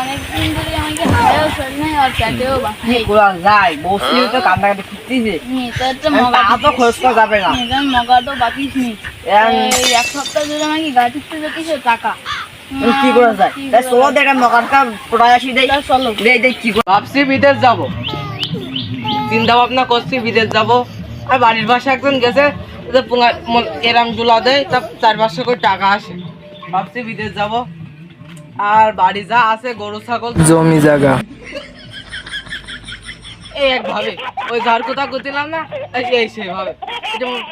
অনেকদিন ধরে আমাকে হাড়েও চল নাই আর পেটেও বাঁচে কোলা যাই বসলি তো কান্দাকাটি খুঁজতেছে। এটা তো আমি মগা তো খোঁজ করা যাবে না। এটা মগা তো বাকিস নি। এই এক সপ্তাহ ধরে আমাকে গাড়ি থেকে যেতেছে টাকা। কি করে যায়? কি তাই করে সোলো দেখা মকারটা পড়ায় আসি দেই। চলো। দেই দেই কি করে ভাবছি বিদেশ যাব। চিন্তা ভাবনা করছি বিদেশ যাব। আর বাড়ির পাশে একজন গেছে এরাম জুলা দেয় তা চার পাঁচশো করে টাকা আসে। ভাবছি বিদেশ যাব। আর বাড়ি যা আছে গরু ছাগল জমি জায়গা। এই একভাবে ওই ঘর কোথা করছিলাম না এই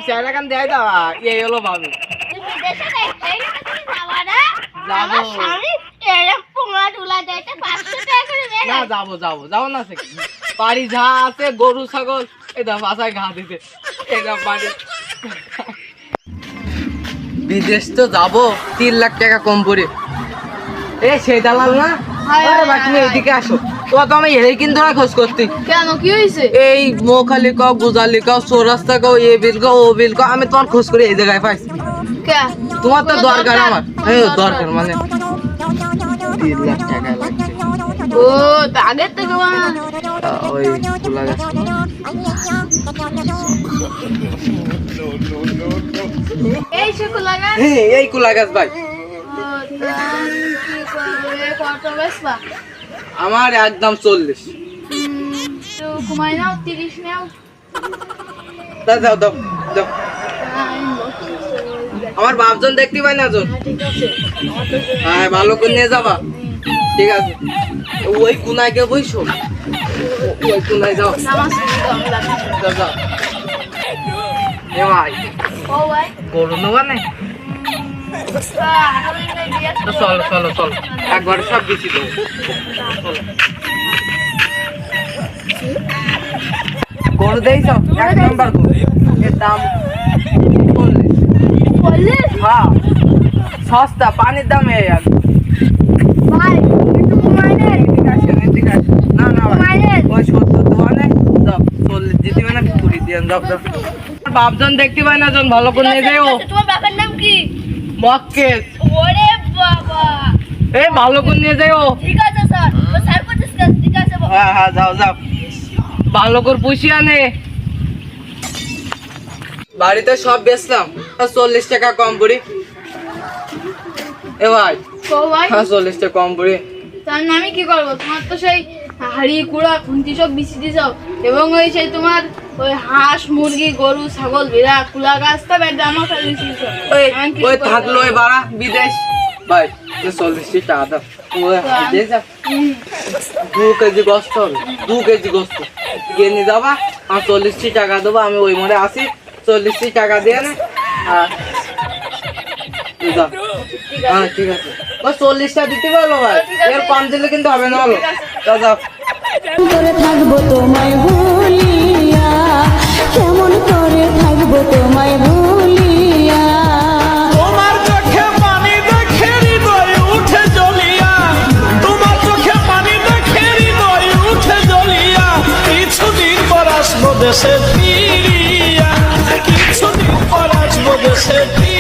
চেহারা কান দেয় দাও এই হলো ভাবে। যাব। না যাব যাব যাব না সে। বাড়ি যা আছে গরু ছাগল এটা বাসায় ঘা দিতে। এটা বাড়ি। বিদেশ তো যাব তিন লাখ টাকা কম করে। এ সেই দালাল না? আরে বা তুমি এদিকে আসো। তোমার তো আমি কিন্তু না খোঁজ করতি কেন? কি হয়েছে এই মোখালি কাও গুজালি কাও চৌরাস্তা কাও এ বিল কাও ও বিল কাও আমি তোমার খোঁজ করে এই জায়গায় পাইছি? তোমার তো দরকার? আমার। এই দরকার? মানে। তিন লাখ টাকা লাগছে। ও আগের থেকে ওই খোলা গেছে। এই সে গাছ? এই, এই কুলা গাছ ভাই। কত বেচবা? আমার একদম চল্লিশ। তো কমাই নাও তিরিশ নাও। দাও দাও দাও দাও। আমার বাপজন দেখতে পাই না জন? হ্যাঁ ভালো করে নিয়ে যাবা। ঠিক আছে। ওই কুনায় কে বইছো ওই কুনায় যাও। যাও এ ভাই। গরু নেবা নাই চলো চলো চলো। একবার সব কিছু দেবো চলো। গরু দেইছ? এক নাম্বার গরু এর দাম চল্লিশ। হ্যাঁ। সস্তা পানির দাম এই আর। নে। না না ভাই। কমাই নে ওই সত্তর দোকানে দাও চল্লিশ। দিতে না কুড়ি দিয়ে দাও দাও বাপজন দেখতে পাই না জন ভালো করে নিয়ে যাও তোমার বাবার নাম কি? ওরে বাবা। এই ভালো করে নিয়ে যাও ঠিক আছে স্যার। ও স্যার করছিস ঠিক আছে হ্যাঁ হ্যাঁ যাও যাও। ভালো করে পুষিয়ে আনে। বাড়িতে সব বেচলাম। চল্লিশ টাকা কম পড়ি এ ভাই ও ভাই হ্যাঁ চল্লিশ টাকা কম পড়ি তার আমি কি করব? তোমার তো সেই হাড়ি কুড়া খুন্তি সব বিছি দিছ এবং ওই সেই তোমার ওই হাঁস মুরগি গরু ছাগল ভেড়া কুলা গাছ তো বেড আমার ওই থাকল ওই বাড়া বিদেশ। ভাই গোস্ত হবে, দু কেজি গোস্ত। কিনে নিয়ে যাবা, আর চল্লিশটি টাকা দেবো, আমি ওই মোড়ে আসি। চল্লিশটি টাকা দিয়ে না, আর দাও। হ্যাঁ ঠিক আছে। ওই চল্লিশটা দিতে পারল ভাই। এর কম দিলে কিন্তু হবে না। যাও যাও করে থাকব তোমায় দেশে ফিরিয়া কিছুদিন পর আসব দেশে ফিরিয়া